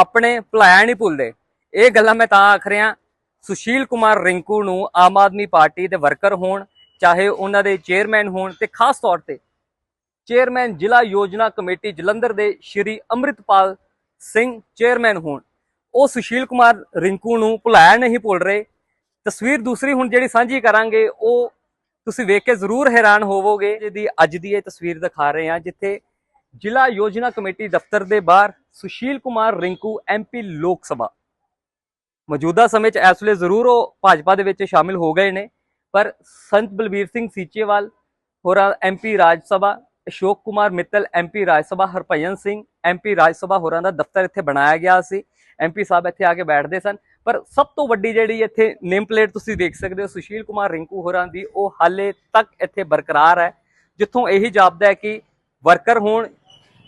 ਆਪਣੇ ਭੁਲਾਇਆ ਨਹੀਂ ਭੁੱਲਦੇ। ਇਹ ਗੱਲਾਂ ਮੈਂ ਤਾਂ ਆਖ ਰਿਹਾ, ਸੁਸ਼ੀਲ ਕੁਮਾਰ ਰਿੰਕੂ ਨੂੰ ਆਮ ਆਦਮੀ ਪਾਰਟੀ ਦੇ ਵਰਕਰ ਹੋਣ, ਚਾਹੇ ਉਹਨਾਂ ਦੇ ਚੇਅਰਮੈਨ ਹੋਣ ਤੇ ਖਾਸ ਤੌਰ ਤੇ ਚੇਅਰਮੈਨ ਜ਼ਿਲ੍ਹਾ ਯੋਜਨਾ ਕਮੇਟੀ ਜਲੰਧਰ ਦੇ ਸ਼੍ਰੀ ਅੰਮ੍ਰਿਤਪਾਲ ਸਿੰਘ ਚੇਅਰਮੈਨ ਹੋਣ। ਉਹ ਸੁਸ਼ੀਲ ਕੁਮਾਰ ਰਿੰਕੂ ਨੂੰ ਭੁਲਾਇਆ ਨਹੀਂ ਭੁੱਲ ਰਹੇ। ਤਸਵੀਰ ਦੂਸਰੀ ਹੁਣ ਜਿਹੜੀ ਸਾਂਝੀ ਕਰਾਂਗੇ, ਉਹ ਤੁਸੀਂ ਵੇਖ ਕੇ ਜ਼ਰੂਰ ਹੈਰਾਨ ਹੋਵੋਗੇ, ਜਿਹਦੀ ਅੱਜ ਦੀ ਇਹ ਤਸਵੀਰ ਦਿਖਾ ਰਹੇ ਹਾਂ, ਜਿੱਥੇ ਜ਼ਿਲ੍ਹਾ ਯੋਜਨਾ ਕਮੇਟੀ ਦਫ਼ਤਰ ਦੇ ਬਾਹਰ ਸੁਸ਼ੀਲ ਕੁਮਾਰ ਰਿੰਕੂ ਐਮਪੀ ਲੋਕ ਸਭਾ। ਮੌਜੂਦਾ ਸਮੇਂ 'ਚ ਇਸ ਵੇਲੇ ਜ਼ਰੂਰ ਉਹ ਭਾਜਪਾ ਦੇ ਵਿੱਚ ਸ਼ਾਮਿਲ ਹੋ ਗਏ ਨੇ, ਪਰ ਸੰਤ ਬਲਬੀਰ ਸਿੰਘ ਸੀਚੇਵਾਲ, ਹੋਰਾਂ MP Rajya Sabha, Ashok Kumar Mittal MP Rajya Sabha, Harbhajan Singh MP Rajya Sabha ਹੋਰਾਂ ਦਾ ਦਫ਼ਤਰ ਇੱਥੇ ਬਣਾਇਆ ਗਿਆ ਸੀ। ਐਮਪੀ ਸਾਹਿਬ ਇੱਥੇ ਆ ਕੇ ਬੈਠਦੇ ਸਨ। ਪਰ ਸਭ ਤੋਂ ਵੱਡੀ ਜਿਹੜੀ ਇੱਥੇ ਨੇਮ ਪਲੇਟ ਤੁਸੀਂ ਦੇਖ ਸਕਦੇ ਹੋ, ਸੁਸ਼ੀਲ ਕੁਮਾਰ ਰਿੰਕੂ ਹੋਰਾਂ ਦੀ, ਉਹ ਹਾਲੇ ਤੱਕ ਇੱਥੇ ਬਰਕਰਾਰ ਹੈ। ਜਿੱਥੋਂ ਇਹੀ ਜਾਪਦਾ ਹੈ ਕਿ ਵਰਕਰ ਹੋਣ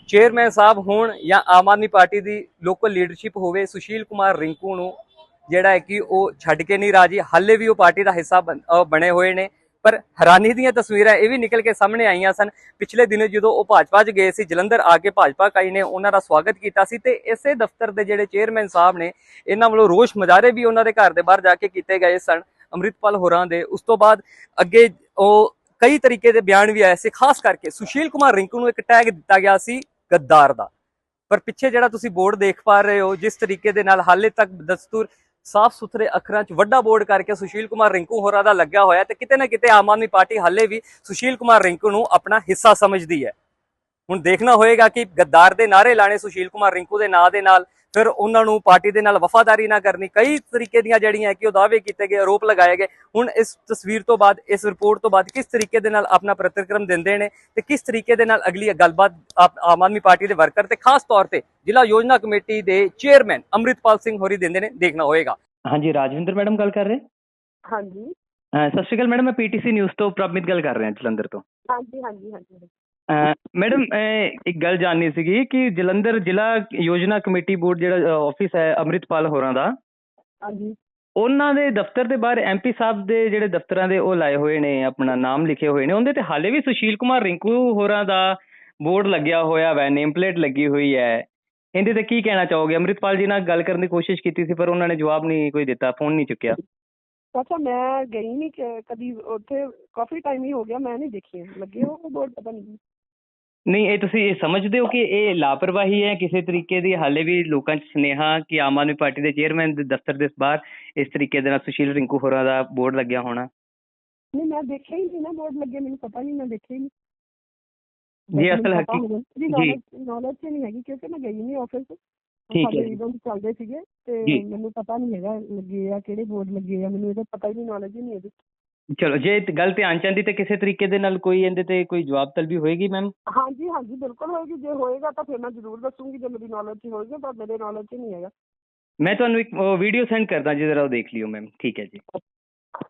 ਚੇਅਰਮੈਨ ਸਾਹਿਬ ਹੋਣ ਜਾਂ ਆਮ ਆਦਮੀ ਪਾਰਟੀ ਦੀ ਲੋਕਲ ਲੀਡਰਸ਼ਿਪ ਹੋਵੇ, ਸੁਸ਼ੀਲ ਕੁਮਾਰ ਰਿੰਕੂ ਨੂੰ ਜਿਹੜਾ ਹੈ ਕਿ ਉਹ ਛੱਡ ਕੇ ਨਹੀਂ ਰਾਜੀ, ਹਾਲੇ ਵੀ ਉਹ ਪਾਰਟੀ ਦਾ ਹਿੱਸਾ ਬਣ- ਬਣੇ ਹੋਏ ਨੇ। ਪਰ ਹੈਰਾਨੀ ਦੀਆਂ ਤਸਵੀਰਾਂ ਇਹ ਵੀ ਨਿਕਲ ਕੇ ਸਾਹਮਣੇ ਆਈਆਂ ਸਨ। ਪਿਛਲੇ ਦਿਨ ਜਦੋਂ ਉਹ ਭਾਜਪਾ 'ਚ ਗਏ ਸੀ, ਜਲੰਧਰ ਆ ਕੇ ਭਾਜਪਾ ਕਾਈ ਨੇ ਉਹਨਾਂ ਦਾ ਸਵਾਗਤ ਕੀਤਾ ਸੀ ਤੇ ਇਸੇ ਦਫ਼ਤਰ ਦੇ ਜਿਹੜੇ ਚੇਅਰਮੈਨ ਸਾਹਿਬ ਨੇ, ਇਹਨਾਂ ਵੱਲੋਂ ਰੋਸ਼ ਮੁਜ਼ਾਹਰੇ ਵੀ ਉਹਨਾਂ ਦੇ ਘਰ ਦੇ ਬਾਹਰ ਜਾ ਕੇ ਕੀਤੇ ਗਏ ਸਨ ਅੰਮ੍ਰਿਤਪਾਲ ਹੋਰਾਂ ਦੇ। ਉਸ ਤੋਂ ਬਾਅਦ ਅੱਗੇ ਉਹ ਕਈ ਤਰੀਕੇ ਦੇ ਬਿਆਨ ਵੀ ਆਏ ਸੀ। ਖਾਸ ਕਰਕੇ ਸੁਸ਼ੀਲ ਕੁਮਾਰ ਰਿੰਕੂ ਨੂੰ ਇੱਕ ਟੈਗ ਦਿੱਤਾ ਗਿਆ ਸੀ ਗੱਦਾਰ ਦਾ। ਪਰ ਪਿੱਛੇ ਜਿਹੜਾ ਤੁਸੀਂ ਬੋਰਡ ਦੇਖ ਪਾ ਰਹੇ ਹੋ, ਜਿਸ ਤਰੀਕੇ ਦੇ ਨਾਲ ਹਾਲੇ ਤੱਕ ਦਸਤੂਰ ਸਾਫ਼ ਸੁਥਰੇ ਅੱਖਰਾਂ 'ਚ ਵੱਡਾ ਬੋਰਡ ਕਰਕੇ ਸੁਸ਼ੀਲ ਕੁਮਾਰ ਰਿੰਕੂ ਹੋਰਾਂ ਦਾ ਲੱਗਿਆ ਹੋਇਆ ਤੇ ਕਿਤੇ ਨਾ ਕਿਤੇ ਆਮ ਆਦਮੀ ਪਾਰਟੀ ਹਾਲੇ ਵੀ ਸੁਸ਼ੀਲ ਕੁਮਾਰ ਰਿੰਕੂ ਨੂੰ ਆਪਣਾ ਹਿੱਸਾ ਸਮਝਦੀ ਹੈ। ਹੁਣ ਦੇਖਣਾ ਹੋਏਗਾ ਕਿ ਗੱਦਾਰ ਦੇ ਨਾਰੇ ਲਾਣੇ ਸੁਸ਼ੀਲ ਕੁਮਾਰ ਰਿੰਕੂ ਦੇ ਨਾਂ ਦੇ ਨਾਲ ਫਿਰ ਉਹਨਾਂ ਨੂੰ ਪਾਰਟੀ ਦੇ ਨਾਲ ਵਫਾਦਾਰੀ ਨਾ ਕਰਨੀ ਕਈ ਤਰੀਕੇ ਦੀਆਂ ਜਿਹੜੀਆਂ ਕਿ ਉਹ ਦਾਅਵੇ ਕੀਤੇ ਗਏ ਆਰੋਪ ਲਗਾਏ ਗਏ। ਹੁਣ ਇਸ ਤਸਵੀਰ ਤੋਂ ਬਾਅਦ ਇਸ ਰਿਪੋਰਟ ਤੋਂ ਬਾਅਦ ਕਿਸ ਤਰੀਕੇ ਦੇ ਨਾਲ ਆਪਣਾ ਪ੍ਰਤੀਕਰਮ ਦਿੰਦੇ ਨੇ ਤੇ ਕਿਸ ਤਰੀਕੇ ਦੇ ਨਾਲ ਅਗਲੀ ਗੱਲਬਾਤ ਆਮ ਆਦਮੀ ਪਾਰਟੀ ਦੇ ਵਰਕਰ ਤੇ ਖਾਸ ਤੌਰ ਤੇ ਜ਼ਿਲ੍ਹਾ ਯੋਜਨਾ ਕਮੇਟੀ ਦੇ ਚੇਅਰਮੈਨ ਅੰਮ੍ਰਿਤਪਾਲ ਸਿੰਘ ਹੋਰੀ ਦਿੰਦੇ ਨੇ ਦੇਖਣਾ ਹੋਏਗਾ। ਹਾਂਜੀ ਰਾਜਵਿੰਦਰ ਮੈਡਮ ਗੱਲ ਕਰ ਰਹੇ? ਹਾਂਜੀ। ਸਤਿ ਸ਼੍ਰੀ ਅਕਾਲ ਮੈਡਮ ਮੈਂ ਪੀਟੀਸੀ ਨਿਊਜ਼ ਤੋਂ ਪ੍ਰਭਮਿਤ ਗੱਲ ਕਰ ਰਿਹਾ ਜਲੰਧਰ ਤੋਂ। ਹਾਂਜੀ ਹਾਂਜੀ ਹਾਂਜੀ। ਮੈਡਮ ਇੱਕ ਗੱਲ ਜਾਣਨੀ ਸੀਗੀ ਕਿ ਜਲੰਧਰ ਜ਼ਿਲ੍ਹਾ ਯੋਜਨਾ ਕਮੇਟੀ ਬੋਰਡ ਜਿਹੜਾ ਆਫਿਸ ਹੈ ਅੰਮ੍ਰਿਤਪਾਲ ਹੋਰਾਂ ਦਾ ਹਾਂਜੀ। ਉਹਨਾਂ ਦੇ ਦਫ਼ਤਰ ਦੇ ਬਾਹਰ ਐਮਪੀ ਸਾਹਿਬ ਦੇ ਜਿਹੜੇ ਦਫ਼ਤਰਾਂ ਦੇ ਉਹ ਲਾਏ ਹੋਏ ਨੇ ਆਪਣਾ ਨਾਮ ਲਿਖੇ ਹੋਏ ਨੇ ਉਹਦੇ ਤੇ ਹਾਲੇ ਵੀ ਸੁਸ਼ੀਲ ਕੁਮਾਰ ਰਿੰਕੂ ਹੋਰਾਂ ਦਾ ਬੋਰਡ ਲੱਗਿਆ ਹੋਇਆ ਵੈ ਨੇਮ ਪਲੇਟ ਲੱਗੀ ਹੋਈ ਹੈ। ਇਹਦੇ ਤੇ ਕੀ ਕਹਿਣਾ ਚਾਹੋਗੇ? ਅੰਮ੍ਰਿਤਪਾਲ ਜੀ ਨਾਲ ਗੱਲ ਕਰਨ ਦੀ ਕੋਸ਼ਿਸ਼ ਕੀਤੀ ਸੀ ਪਰ ਉਹਨਾਂ ਨੇ ਜਵਾਬ ਨਹੀਂ ਕੋਈ ਦਿੱਤਾ ਫੋਨ ਨਹੀਂ ਚੁੱਕਿਆ। ਅੱਛਾ ਮੈਂ ਗਈ ਨਹੀਂ ਕਦੀ ਉੱਥੇ ਕਾਫੀ ਟਾਈਮ ਹੀ ਹੋ ਗਿਆ ਮੈਂ ਨਹੀਂ ਦੇਖੀ ਲੱਗੇ ਉਹ ਬੋਰਡ ਪਤਾ ਨਹੀਂ ਨਹੀਂ ਇਹ ਤੁਸੀਂ ਇਹ ਸਮਝਦੇ ਹੋ ਕਿ ਇਹ ਲਾਪਰਵਾਹੀ ਹੈ ਕਿਸੇ ਤਰੀਕੇ ਦੀ ਹਾਲੇ ਵੀ ਲੋਕਾਂ 'ਚ ਸੁਨੇਹਾ ਕਿ ਆਮ ਆਦਮੀ ਪਾਰਟੀ ਦੇ ਚੇਅਰਮੈਨ ਦੇ ਦਫ਼ਤਰ ਦੇ ਬਾਹਰ ਇਸ ਤਰੀਕੇ ਦੇ ਨਾਲ ਸੁਸ਼ੀਲ ਰਿੰਕੂ ਹੋਰਾਂ ਦਾ ਬੋਰਡ ਲੱਗਿਆ ਹੋਣਾ ਨਹੀਂ ਮੈਂ ਦੇਖਿਆ ਹੀ ਨਹੀਂ ਨਾ ਬੋਰਡ ਲੱਗੇ ਮੈਨੂੰ ਪਤਾ ਨਹੀਂ ਮੈਂ ਦੇਖਿਆ ਹੀ ਨਹੀਂ ਜੀ, ਅਸਲ ਮੈਨੂੰ ਪਤਾ ਹਕੀ- ਹੋਊਗਾ। ਜੀ। ਨੌਲੇਜ ਤੇ ਨਹੀਂ ਹੈਗੀ ਕਿਉਂਕਿ ਮੈਂ ਗਈ ਨਹੀਂ ਆਫਿਸ ਠੀਕ ਹੈ। ਇਵੈਂਟ ਚੱਲਦੇ ਸੀਗੇ ਤੇ। ਮੈਨੂੰ ਪਤਾ ਨਹੀਂ ਹੈਗਾ ਲੱਗੇ ਆ ਕਿਹੜੇ ਬੋਰਡ ਲੱਗੇ ਆ ਮੈਨੂੰ ਇਹਦਾ ਪਤਾ ਹੀ ਨਹੀਂ ਨੌਲੇਜ ਹੀ ਨਹੀਂ ਇਹਦੀ ਚਲੋ ਜੇ ਗੱਲ ਧਿਆਨ ਚ ਆਉਂਦੀ ਤੇ ਕਿਸੇ ਤਰੀਕੇ ਦੇ ਨਾਲ ਕੋਈ ਇਹਦੇ ਤੇ ਕੋਈ ਜਵਾਬ ਤਲਬੀ ਹੋਏਗੀ ਮੈਮ ਹਾਂਜੀ ਹਾਂਜੀ ਬਿਲਕੁਲ ਹੋਏਗੀ ਜੇ ਹੋਏਗਾ ਤਾਂ ਫਿਰ ਮੈਂ ਜ਼ਰੂਰ ਦੱਸੂਗੀ ਜੇ ਮੇਰੀ ਨੌਲੇਜ 'ਚ ਹੋਏਗਾ ਪਰ ਮੇਰੇ ਨੌਲੇਜ 'ਚ ਨਹੀਂ ਹੈਗਾ। ਮੈਂ ਤੁਹਾਨੂੰ ਇੱਕ ਵੀਡੀਓ ਸੈਂਡ ਕਰਦਾ ਜੀ ਜ਼ਰਾ ਉਹ ਦੇਖ ਲਿਓ ਮੈਮ ਠੀਕ ਹੈ ਜੀ।